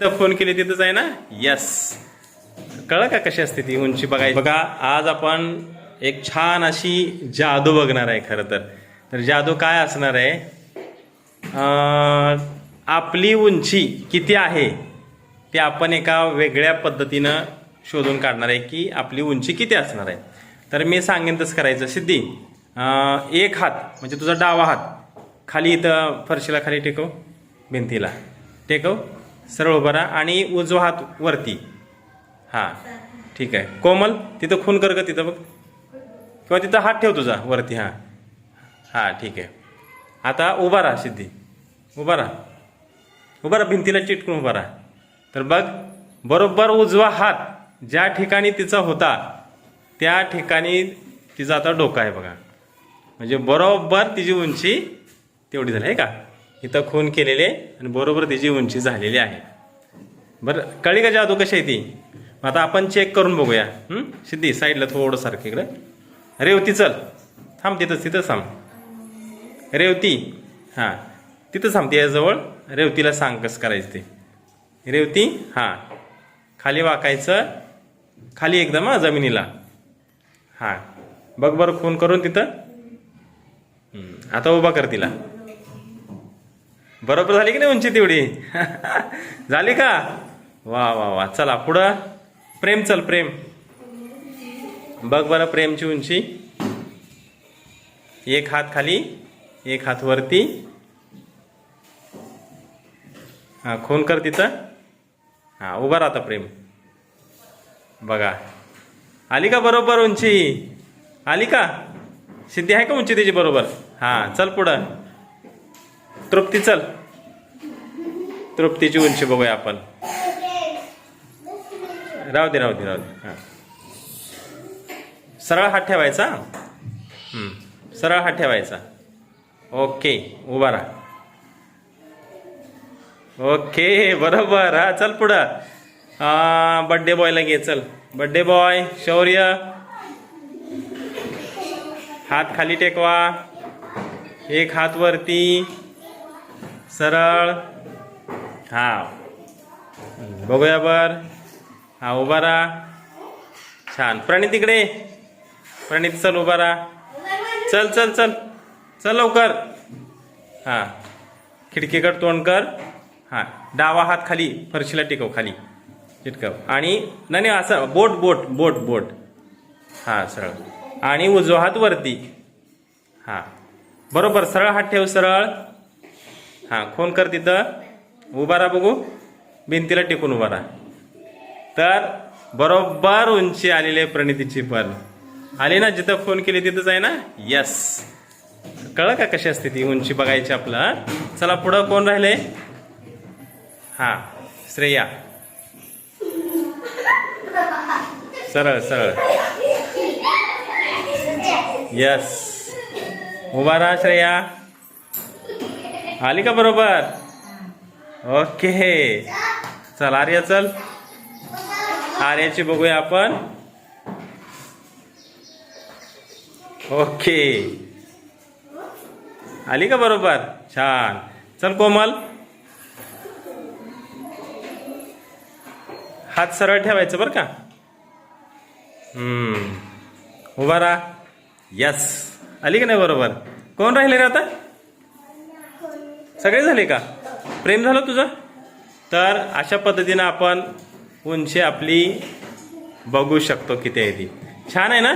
तर फोन केली तिथंच आहे ना? यस कळलं का कशी असते ती उंची बघायची? बघा आज आपण एक छान अशी जादू बघणार आहे खरं तर. तर जादू काय असणार आहे? आपली उंची किती आहे ते आपण एका वेगळ्या पद्धतीनं शोधून काढणार आहे की आपली उंची किती असणार आहे. तर मी सांगेन तसं करायचं. सिद्धी एक हात म्हणजे तुझा डावा हात खाली इथं फरशीला खाली टेकव भिंतीला. टेकव. सरळ उभा राहा आणि उजवा हात वरती. हां ठीक आहे. कोमल तिथं खून कर का तिथं बघ. किंवा तिथं हात ठेव तुझा वरती हां. हां ठीक आहे. आता उभा राहा सिद्धी. उभा राहा. उभा राहा भिंतीला चिटकून उभा राहा. तर बघ बरोबर उजवा हात ज्या ठिकाणी तिचा होता त्या ठिकाणी तिचा आता डोका आहे बघा. म्हणजे बरोबर तिची उंची तेवढी झाली आहे का? इथं खून केलेले आणि बरोबर तिची उंची झालेली आहे. बरं कळी का जादू कशी आहे ती? मग आता आपण चेक करून बघूया. सिद्धी साईडला थोडं सारखं इकडं. रेवती चल. थांब तिथंच तिथं थांब. रेवती. हां. तिथं थांब याजवळ रेवतीला सांग कसं करायचं ते. रेवती हां. खाली वाकायचं. खाली एकदम हां जमिनीला. हां. बघ बरं खून करून तिथं. आता उभा कर तिला. बरोबर झाली की नाही उंची तेवढी? झाली का? वा वा वा. चला पुढं. प्रेम चल प्रेम. बघ बरं प्रेमची उंची. एक हात खाली एक हात वरती. हा खून कर तिथं. हा उभा राहता प्रेम. बघा. आली का बरोबर उंची? आली का? सिद्धी आहे का उंची त्याची बरोबर? हा चल पुढं. तृप्ती चल. तृप्तीची उंची बघूया आपण. राहू दे राहू दे राहू दे. हां. सरळ हात ठेवायचा? सरळ हात ठेवायचा. ओके उभा राहा. ओके बरोबर. हा चल पुढं. बड्डे बॉयला घे चल. बड्डे बॉय शौर्य. हात खाली टेकवा. एक हात वरती. सरळ. हा बघूया बर. हा उभा राहा. छान. प्रणित इकडे. प्रणित चल उभा राहा. चल चल चल. चल लवकर. हां. खिडकीकड तोंड कर. हां. डावा हात खाली फरशीला टिकव खाली. चिटकव. आणि नाही नाही असं बोट बोट बोट बोट. हां सरळ. आणि उजवा हात वरती. हां. बरोबर सरळ हात ठेव सरळ. हां खून कर तिथं? उभा राहा बघू. भिंतीला टिकून उभा राहा. तर बरोबर उंची आलेली आहे प्रणितीची पण. आली ना जिथं फोन केली तिथंच आहे ना? यस कळलं का कशी असते ती उंची बघायची आपलं? चला पुढं कोण राहिले? हा श्रेया. सरळ सरळ. यस उभा राहा श्रेया. आली का बरोबर? ओके. चल आर्या चल. आर्याची बघूया आपण. ओके. आली का बरोबर? छान. चल कोमल. हात सरळ ठेवायचं बरं का? हम्म. उभा राहा. यस आली का नाही बरोबर? कोण राहिले रे आता? सगळे झाले का? प्रेम झालं तुझं? तर अशा पद्धतीनं आपण उंची आपली बघू शकतो किती आहे ती. छान आहे ना?